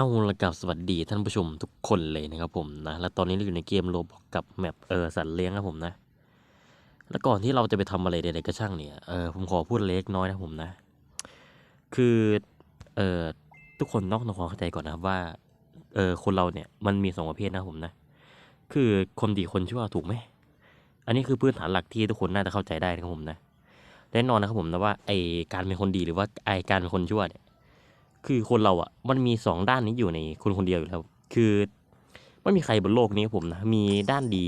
เอาละกับสวัสดีท่านผู้ชมทุกคนเลยนะครับผมนะ และตอนนี้เราอยู่ในเกมโลบอกกับแมปเออสัตว์เลี้ยงครับผมนะ แล้วก่อนที่เราจะไปทำอะไรใดๆก็ช่างเนี่ยเออผมขอพูดเล็กน้อยนะผมนะ คือเออทุกคนต้องต้องขอเข้าใจก่อนนะครับว่าเออคนเราเนี่ยมันมีสองประเภทนะผมนะ คือคนดีคนชั่วถูกไหมอันนี้คือพื้นฐานหลักที่ทุกคนน่าจะเข้าใจได้นะครับผมนะแน่นอนนะครับผมนะว่าไอการเป็นคนดีหรือว่าไอการเป็นคนชั่วเนี่ย คือคนเราอะ่ะ มันมีสองด้านนี้อยู่ในคนคนเดียวอยู่แล้ว คือไม่มีใครบนโลกนี้ผมนะมีด้านดี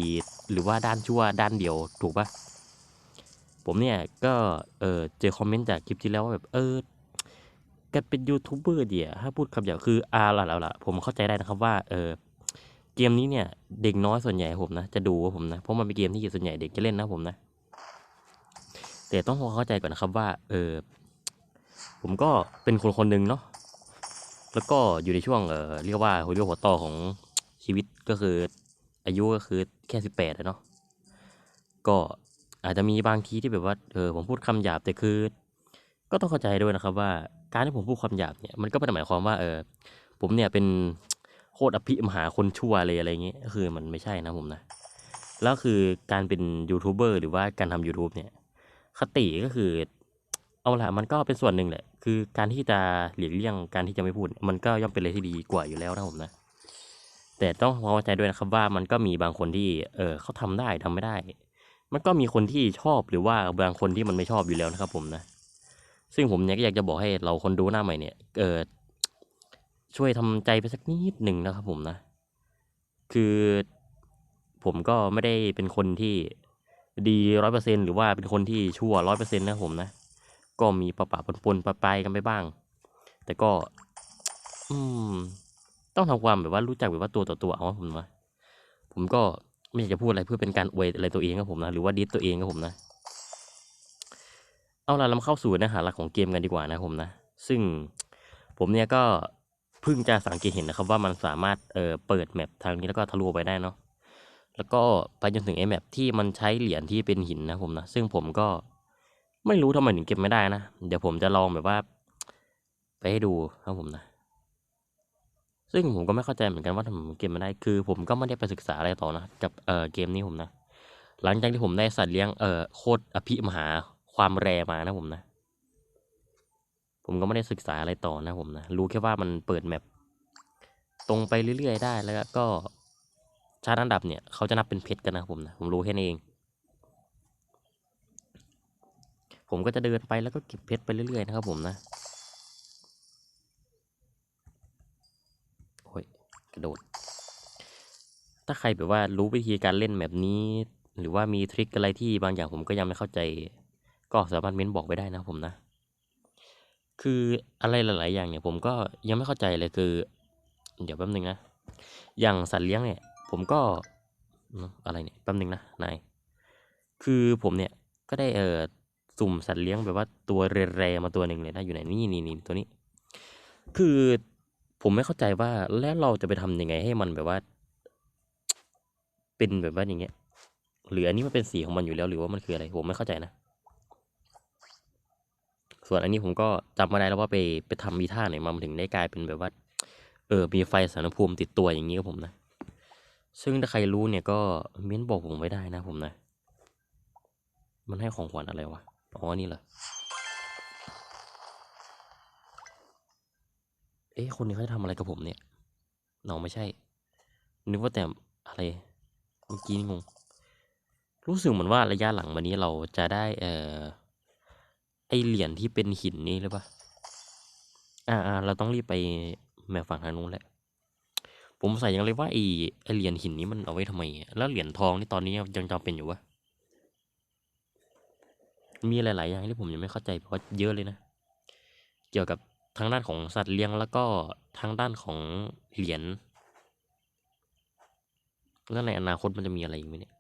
หรือว่าด้านชั่วด้านเดียวถูกปะผมเนี่ยก็เออเจอคอมเมนต์จากคลิปที่แล้วว่าแบบเออแกเป็นยูทูบเบอร์เดียถ้าพูดคำหยาบคืออาละละละผมเข้าใจได้นะครับว่าเออเกมนี้เนี่ย เด็กน้อยส่วนใหญ่ผมนะจะดูว่าผมนะเพราะมันเป็นเกมที่ส่วนใหญ่เด็กจะเล่นนะผมนะ แต่ต้องเข้าใจก่อนนะครับว่า เออผมก็เป็นคนคนหนึ่งเนาะ แล้วก็อยู่ในช่วงเออเรียกว่าหัวเรียวหัวต่อของชีวิตก็คืออายุก็คือแค่สิบแปดเนาะก็อาจจะมีบางทีที่แบบว่าเออผมพูดคำหยาบแต่คือ ก็ต้องเข้าใจด้วยนะครับว่าการที่ผมพูดคำหยาบเนี่ยมันก็ไม่ได้หมายความว่าเออผมเนี่ยเป็นโคตรอภิมหาคนชั่วเลยอะไรเงี้ยก็คือมันไม่ใช่นะผมนะแล้วคือการเป็นยูทูบเบอร์หรือว่าการทำ YouTube เนี่ยคติก็คือ เอาละมันก็เป็นส่วนหนึ่งแหละ คือการที่จะหลีกเลี่ยงการที่จะไม่พูด มันก็ย่อมเป็นอะไรที่ดีกว่าอยู่แล้วนะผมนะ แต่ต้องเข้าใจด้วยนะครับว่ามันก็มีบางคนที่ เออเขาทำได้ทำไม่ได้ มันก็มีคนที่ชอบหรือว่าบางคนที่มันไม่ชอบอยู่แล้วนะครับ ผมนะ ซึ่งผมเนี่ยก็อยากจะบอกให้เราคนดูหน้าใหม่เนี่ย เออช่วยทำใจไปสักนิดหนึ่งนะครับ ผมนะ คือผมก็ไม่ได้เป็นคนที่ดีร้อยเปอร์เซ็นหรือว่าเป็นคนที่ชั่วร้อยเปอร์เซ็นต์นะผมนะ ก็มีปะปะปนปนปะปายกันไปบ้าง แต่ก็ อืม ต้องทำความแบบว่ารู้จักแบบว่าตัวต่อตัวเอาผมว่าผมก็ไม่อยากจะพูดอะไรเพื่อเป็นการอวยอะไรตัวเองครับผมนะหรือว่าดิสตัวเองครับผมนะ เอาล่ะเรามาเข้าสู่เนื้อหาหลักของเกมกันดีกว่านะผมนะ ซึ่งผมเนี่ยก็เพิ่งจะสังเกตเห็นนะครับว่ามันสามารถเอ่อเปิดแมปทางนี้แล้วก็ทะลุไปได้เนาะแล้วก็ไปจนถึงไอ้แมปที่มันใช้เหรียญที่เป็นหินนะผมนะ ซึ่งผมก็ ไม่รู้ทำไมถึงเก็บไม่ได้นะ เดี๋ยวผมจะลองแบบว่า ไปให้ดูครับผมนะ ซึ่งผมก็ไม่เข้าใจเหมือนกันว่าทำไมเก็บไม่ได้ คือ ผมก็ไม่ได้ไปศึกษาอะไรต่อนะกับเออเกมนี้ผมนะ หลังจากที่ผมได้สัตว์เลี้ยงเออโคตรอภิมหาความแรมานะผมนะ ผมก็ไม่ได้ศึกษาอะไรต่อนะผมนะ รู้แค่ว่ามันเปิดแมปตรงไปเรื่อยๆได้แล้วก็ชาร์ตอันดับเนี่ยเขาจะนับเป็นเพชรกันนะผมนะ ผมรู้แค่นี้เอง ผมก็จะเดินไปแล้วก็เก็บเพชรไปเรื่อยๆนะครับผมนะโอ้ยกระโดด ถ้าใครแบบว่ารู้วิธีการเล่นแบบนี้ หรือว่ามีทริคอะไรที่บางอย่างผมก็ยังไม่เข้าใจ ก็สามารถเม้นบอกไปได้นะผมนะ คืออะไรหลาย ๆ อย่างเนี่ยผมก็ยังไม่เข้าใจเลยคือ เดี๋ยวแป๊บนึงนะอย่างสัตว์เลี้ยงเนี่ย ผมก็อะไรเนี่ยแป๊บนึงนะนายคือผมเนี่ยก็ได้เออ สุ่มสัตว์เลี้ยงแบบว่าตัวเรๆมาตัวหนึ่งเลยนะอยู่ไหนนี่นี่นี่ตัวนี้ คือผมไม่เข้าใจว่าแล้วเราจะไปทำยังไงให้มันแบบว่า เป็นแบบว่าอย่างเงี้ยหรืออันนี้มันเป็นสีของมันอยู่แล้วหรือว่ามันคืออะไรผมไม่เข้าใจนะ ส่วนอันนี้ผมก็จำมาได้แล้วว่าไปไปทำมีท่าไหนมามันถึงได้กลายเป็นแบบว่า เออมีไฟสารภูมิติดตัวอย่างนี้กับผมนะ ซึ่งถ้าใครรู้เนี่ยก็เม้นบอกผมไว้ได้นะผมนะ มันให้ของขวัญอะไรวะ อ๋อ นี่เหรอ เอ๊ะ คนนี้เขาจะทำอะไรกับผมเนี่ยหนอไม่ใช่ นึกว่าแต่อะไร เมื่อกี้นี่งง รู้สึกเหมือนว่าระยะหลังมานี้เราจะได้ เอ่อ ไอเหรียญที่เป็นหินนี่หรือปะอ่าอ่าเราต้องรีบไปแมวฝั่งทางนู้นแหละ ผมใส่ยังเลยว่าไอไอเหรียญหินนี้มันเอาไว้ทำไม แล้วเหรียญทองนี่ตอนนี้ยังจำเป็นอยู่วะ มีหลาย ๆ อย่างที่ผมยังไม่เข้าใจเพราะเยอะเลยนะ เกี่ยวกับทางด้านของสัตว์เลี้ยงแล้วก็ทางด้านของเหรียญแล้วในอนาคตมันจะมีอะไรอีกไหมเนี่ย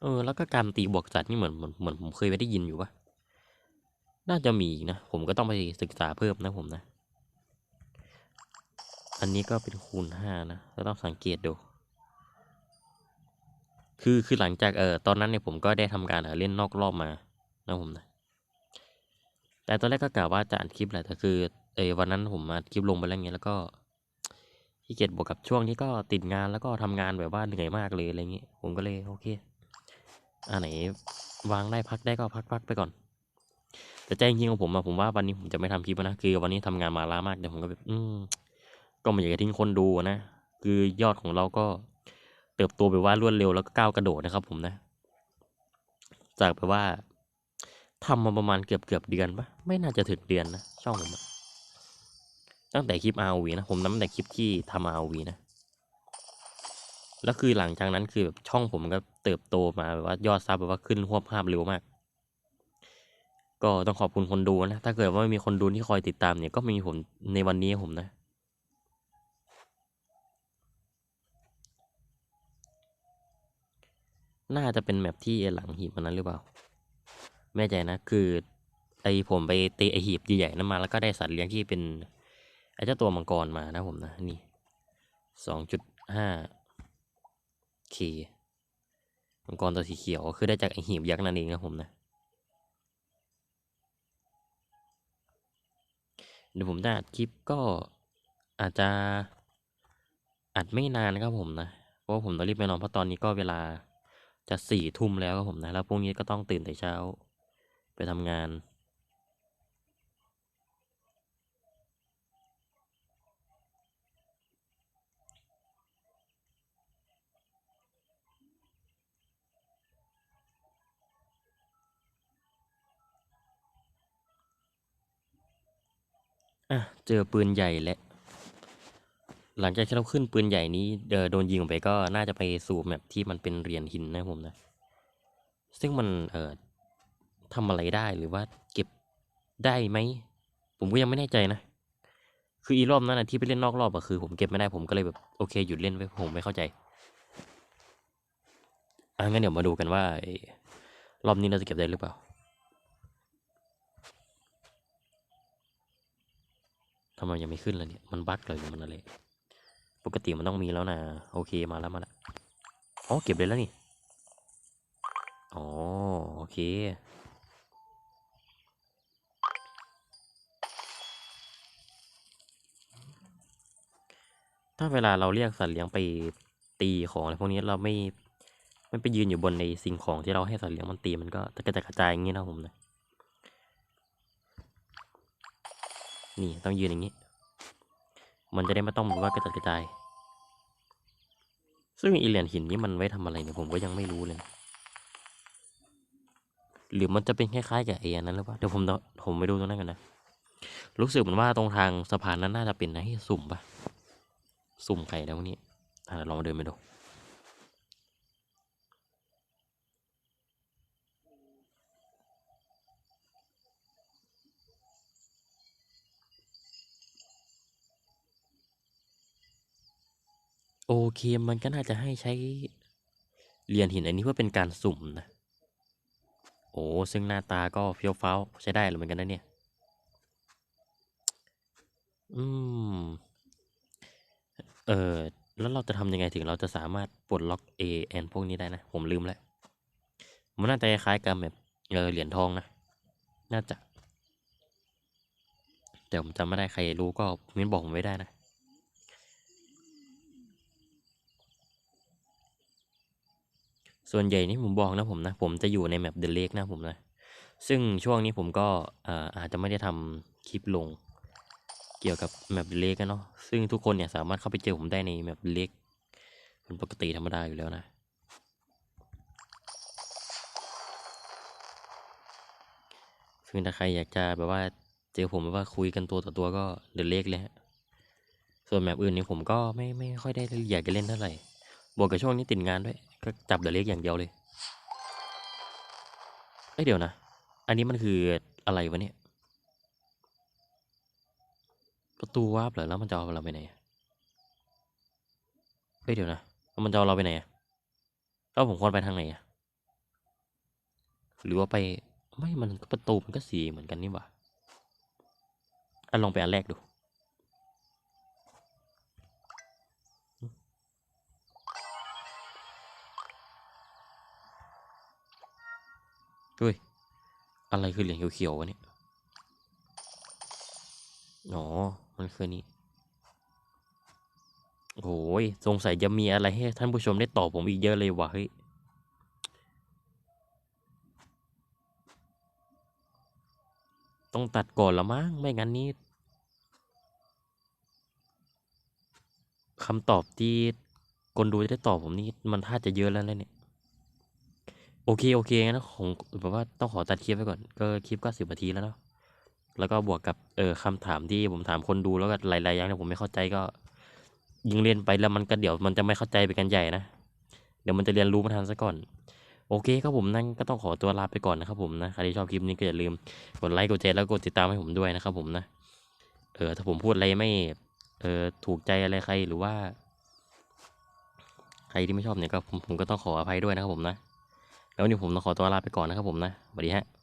เออแล้วก็การตีบวกสัตว์นี่เหมือนเหมือนเหมือนผมเคยไปได้ยินอยู่ปะน่าจะมีนะ ผมก็ต้องไปศึกษาเพิ่มนะผมนะ อันนี้ก็เป็นคูณห้านะเราต้องสังเกตดู คือคือหลังจากเออตอนนั้นเนี่ยผมก็ได้ทำการเล่นนอกรอบมา นะผมนะแต่ตอนแรกก็กะว่าจะอัดคลิปแหละแต่คือเอวันนั้นผมมาคลิปลงไปแล้วเงี้ยแล้วก็ขี้เกียจบวกกับช่วงนี้ก็ติดงานแล้วก็ทำงานแบบว่าเหนื่อยมากเลยอะไรเงี้ยผมก็เลยโอเคอันไหนวางได้พักได้ก็พักพักไปก่อน แต่ใจจริงของผมอะผมว่าวันนี้ผมจะไม่ทำคลิปนะคือวันนี้ทำงานมาล้ามากแต่ผมก็แบบอืมก็ไม่อยากจะทิ้งคนดูนะคือยอดของเราก็เติบโตแบบว่ารวดเร็วแล้วก็ก้าวกระโดดนะครับผมนะ จากแบบว่า ทำมาประมาณเกือบเกือบเดือนปะไม่น่าจะถึงเดือนนะช่องผมตั้งแต่คลิป ROV นะ ผมนับตั้งแต่คลิปที่ทำ ROV นะ แล้วคือหลังจากนั้นคือแบบช่องผมก็เติบโตมาแบบว่ายอดซับแบบว่าขึ้นหัวภาพเร็วมาก ก็ต้องขอบคุณคนดูนะ ถ้าเกิดว่าไม่มีคนดูที่คอยติดตามเนี่ยก็ไม่มีผมในวันนี้ผมนะน่าจะเป็นแมปที่หลังหีบอันนั้นหรือเปล่า ไม่ใจนะ คือไอผมไปตีไอหีบใหญ่ๆนั้นมาแล้วก็ได้สัตว์เลี้ยงที่เป็นไอเจ้าตัวมังกรมานะผมนะนี่สองจุดห้าเคมังกรตัวสีเขียวคือได้จากไอหีบยักษ์นั่นเองนะผมนะเดี๋ยวผมจะอัดคลิปก็อาจจะอัดไม่นานครับผมนะ เพราะผมต้องรีบไปนอนเพราะตอนนี้ก็เวลาจะสี่ทุ่มแล้วครับผมนะ แล้วพรุ่งนี้ก็ต้องตื่นแต่เช้า ไปทำงาน อะ เจอปืนใหญ่และหลังจากที่เราขึ้นปืนใหญ่นี้เดอโดนยิงออกไปก็น่าจะไปสู่แมปที่มันเป็นเหรียญหินนะผมนะ ซึ่งมันเออ ทำอะไรได้หรือว่าเก็บได้ไหม ผมก็ยังไม่แน่ใจนะ คืออีรอบนั้นนะที่ไปเล่นนอกรอบอะคือ ผมเก็บไม่ได้ผมก็เลยแบบโอเคหยุดเล่นไปผมไม่เข้าใจอะงั้นเดี๋ยวมาดูกันว่ารอบนี้เราจะเก็บได้หรือเปล่าทำไมยังไม่ขึ้นเล่ะเนี่ย มันบั๊กเลยหรือมันอะไร ปกติมันต้องมีแล้วนะ โอเคมาแล้วมาแล้ว อ๋อ เก็บเลยแล้วนี่ อ๋อ โอเค ถ้าเวลาเราเรียกสัตว์เลี้ยงไปตีของอะไรพวกนี้เราไม่ไม่ไปยืนอยู่บนในสิ่งของที่เราให้สัตว์เลี้ยงมันตีมันก็กระจัดกระจายอย่างนี้นะผมนะนี่ต้องยืนอย่างนี้ มันจะได้ไม่ต้องแบบว่ากระจัดกระจาย ซึ่งอีเหรียญหินนี้มันไว้ทำอะไรเนี่ยผมก็ยังไม่รู้เลย หรือมันจะเป็นคล้ายๆกับไอ้อันนั้นหรือเปล่าเดี๋ยวผมผมไปดูตรงนั้นกันนะ รู้สึกเหมือนว่าตรงทางสะพานนั้นน่าจะเป็นให้สุ่มปะ สุ่มไข่แล้วนี้อ่าลองมาเดินไปดูโอเคมันก็น่าจะให้ใช้เหรียญหินอันนี้เพื่อเป็นการสุ่มนะ โอ้ซึ่งหน้าตาก็เฟี้ยวฟ้าวใช้ได้เหมือนกันนะเนี่ย อืม เออ แล้วเราจะทำยังไงถึงเราจะสามารถปลดล็อก A แอนพวกนี้ได้นะ ผมลืมแล้ว มันน่าจะคล้ายกับแบบเออเหรียญทองนะ น่าจะ แต่ผมจำไม่ได้ใครรู้ก็มิ้นบอกผมไว้ได้นะ ส่วนใหญ่นี่ผมบอกนะผมนะ ผมจะอยู่ในแมปเดอะเลกนะผมนะ ซึ่งช่วงนี้ผมก็อ่าอาจจะไม่ได้ทำคลิปลง เกี่ยวกับแมปเดอะเลกเนาะซึ่งทุกคนเนี่ยสามารถเข้าไปเจอผมได้ในแมปเดอะเลกเป็นปกติธรรมดาอยู่แล้วนะซึ่งถ้าใครอยากจะแบบว่าเจอผมแบบว่าคุยกันตัวต่อตัวก็เดอะเล็กเลยฮะส่วนแมปอื่นนี่ผมก็ไม่ไม่ค่อยได้อยากจะเล่นเท่าไหร่บวกกับช่วงนี้ติดงานด้วยก็จับเดอะเล็กอย่างเดียวเลยเอ้ยเดี๋ยวนะ อันนี้มันคืออะไรวะเนี่ย ประตูวาร์ปเหรอแล้วมันจะเอาเราไปไหนอะเฮ้ยเดี๋ยวนะแล้วมันจะเอาเราไปไหนอะแล้วผมควรไปทางไหนอะหรือว่าไปไม่มันก็ประตูมันก็สีเหมือนกันนี่หว่าอะลองไปอันแรกดูเฮ้ย อะไรคือเหรียญเขียวๆวะเนี่ย อ๋อ มันคือนี่โอ้ยสงสัยจะมีอะไรให้ท่านผู้ชมได้ตอบผมอีกเยอะเลยว่ะเฮ้ยต้องตัดก่อนละมั้งไม่งั้นนี่คำตอบที่คนดูจะได้ตอบผมนี่มันท่าจะเยอะแล้วนะเนี่ยโอเค โอเคงั้นผมแบบว่าต้องขอตัดคลิปไว้ก่อนก็คลิปก็สิบนาทีแล้วเนาะ แล้วก็บวกกับเออคำถามที่ผมถามคนดูแล้วก็หลายๆอย่างที่ผมไม่เข้าใจก็ยิ่งเรียนไปแล้วมันก็เดี๋ยวมันจะไม่เข้าใจไปกันใหญ่นะเดี๋ยวมันจะเรียนรู้ม่ทันซะก่อน โอเคครับผมนั่นก็ต้องขอตัวลาไปก่อนนะครับผมนะใครที่ชอบคลิปนี้ก็อย่าลืมกดไลค์กดแชร์แล้วกดติดตามให้ผมด้วยนะครับผมนะเออถ้าผมพูดอะไรไม่เออถูกใจอะไรใครหรือว่า ใครที่ไม่ชอบเนี่ยก็ผมผมก็ต้องขออภัยด้วยนะครับผมนะ แล้ววันนี้ผมต้องขอตัวลาไปก่อนนะครับผมนะสวัสดีฮะ